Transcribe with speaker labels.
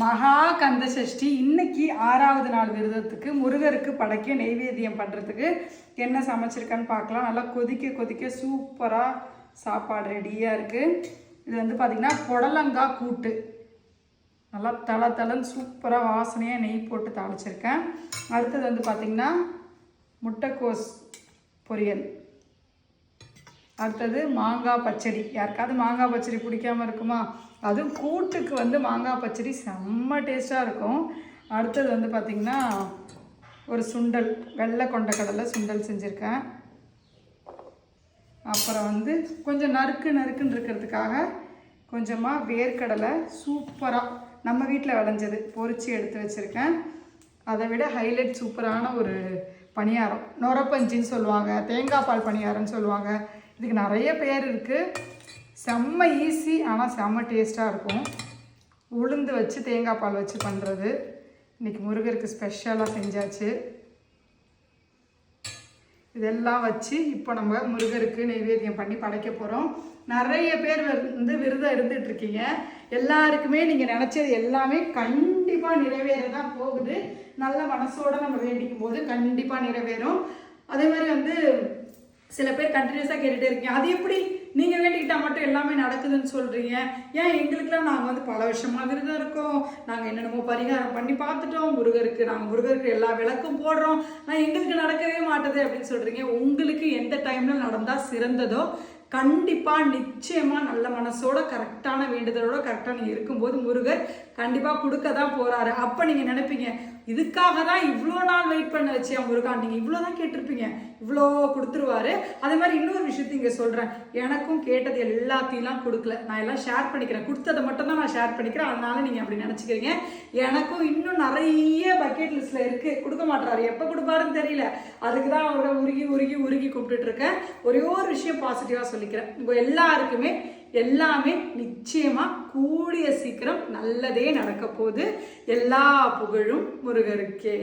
Speaker 1: மகா கந்த சஷ்டி இன்னைக்கு ஆறாவது நாள் விரதத்துக்கு முருகருக்கு படைக்க நெய்வேத்தியம் பண்ணுறதுக்கு என்ன சமைச்சிருக்கேன்னு பார்க்கலாம். நல்லா கொதிக்க கொதிக்க சூப்பராக சாப்பாடு ரெடியாக இருக்குது இது வந்து பார்த்திங்கன்னா புடலங்காய் கூட்டு. நல்லா தலை தலைன்னு சூப்பராக வாசனையாக நெய் போட்டு தாளிச்சிருக்கேன். அடுத்தது வந்து பார்த்திங்கன்னா முட்டைக்கோஸ் பொரியல். அடுத்தது மாங்காய் பச்சடி. யாருக்காவது மாங்காய் பச்சடி பிடிக்காமல் இருக்குமா? அதுவும் கூட்டுக்கு வந்து மாங்காய் பச்சடி செம்ம டேஸ்ட்டாக இருக்கும். அடுத்தது வந்து பார்த்திங்கன்னா ஒரு சுண்டல் வெள்ளை கொண்ட கடலை சுண்டல் செஞ்சுருக்கேன். அப்புறம் வந்து கொஞ்சம் நறுக்கு நறுக்குன்னு இருக்கிறதுக்காக கொஞ்சமாக வேர்க்கடலை சூப்பராக நம்ம வீட்டில் விளைஞ்சது பொரிச்சு எடுத்து வச்சுருக்கேன். அதை விட ஹைலைட் சூப்பரான ஒரு பணியாரம். நொரப்பஞ்சின்னு சொல்லுவாங்க தேங்காய் பால் பணியாரம்னு சொல்லுவாங்க. இதுக்கு நிறைய பேர் இருக்குது செம்ம ஈஸி ஆனால் செம்ம டேஸ்ட்டாக இருக்கும். உளுந்து வச்சு தேங்காய் பால் வச்சு பண்ணுறது இன்றைக்கி முருகருக்கு ஸ்பெஷலாக செஞ்சாச்சு. இதெல்லாம் வச்சு இப்போ நம்ம முருகருக்கு நைவேத்தியம் பண்ணி படைக்க போகிறோம் நிறைய பேர் வந்து விரதம் இருந்துகிட்ருக்கீங்க எல்லாருக்குமே நீங்கள் நினச்சது எல்லாமே கண்டிப்பாக நிறைவேற தான் போகுது. நல்ல மனசோட நம்ம வேண்டிக்கும் போது கண்டிப்பாக நிறைவேறும். அதே மாதிரி வந்து சில பேர் கண்டினியூஸாக கேட்டுகிட்டே இருக்கீங்க. அது எப்படி? நீங்கள் வேண்டிக்கிட்டால் மட்டும் எல்லாமே நடக்குதுன்னு சொல்கிறீங்க ஏன் எங்களுக்கெல்லாம் நாங்கள் வந்து பல வருஷமாக விரதம் இருக்கோம். நாங்கள் என்னென்னமோ பரிகாரம் பண்ணி பார்த்துட்டோம். முருகருக்கு நாங்கள் முருகருக்கு எல்லா விளக்கும் போடுறோம். நான் எங்களுக்கு நடக்கவே மாட்டுது அப்படின்னு சொல்கிறீங்க உங்களுக்கு எந்த டைமில் நடந்தால் சிறந்ததோ கண்டிப்பாக நிச்சயமாக நல்ல மனசோட கரெக்டான வேண்டுதலோட கரெக்டாக நீங்கள் இருக்கும்போது முருகர் கண்டிப்பாக கொடுக்க தான் போகிறாரு அப்போ நீங்கள் நினைப்பீங்க இதுக்காக தான் இவ்வளோ நாள் வெயிட் பண்ண வச்சியா முருகா? நீங்கள் இவ்வளோ தான் கேட்டிருப்பீங்க. இவ்வளோ கொடுத்துருவாரு. அதே மாதிரி இன்னொரு விஷயத்த இங்கே சொல்கிறேன் எனக்கும் கேட்டது எல்லாத்தையும்லாம் கொடுக்கல. நான் எல்லாம் ஷேர் பண்ணிக்கிறேன். கொடுத்ததை மட்டும் தான் நான் ஷேர் பண்ணிக்கிறேன். அதனால நீங்கள் அப்படி நினச்சிக்கிறீங்க. எனக்கும் இன்னும் நிறைய பக்கெட் லிஸ்ட்டில் இருக்குது கொடுக்க மாட்டாரு எப்போ கொடுப்பாருன்னு தெரியல. அதுக்கு தான் அவரை உருகி உருகி உருகி கூப்பிட்டுட்டு இருக்கேன். ஒரே ஒரு விஷயம் பாசிட்டிவாக சொல்லிக்கிறேன் உங்கள் எல்லாருக்குமே எல்லாமே நிச்சயமாக கூடிய சீக்கிரம் நல்லதே நடக்க போகுது. எல்லா புகழும் முருகருக்கே.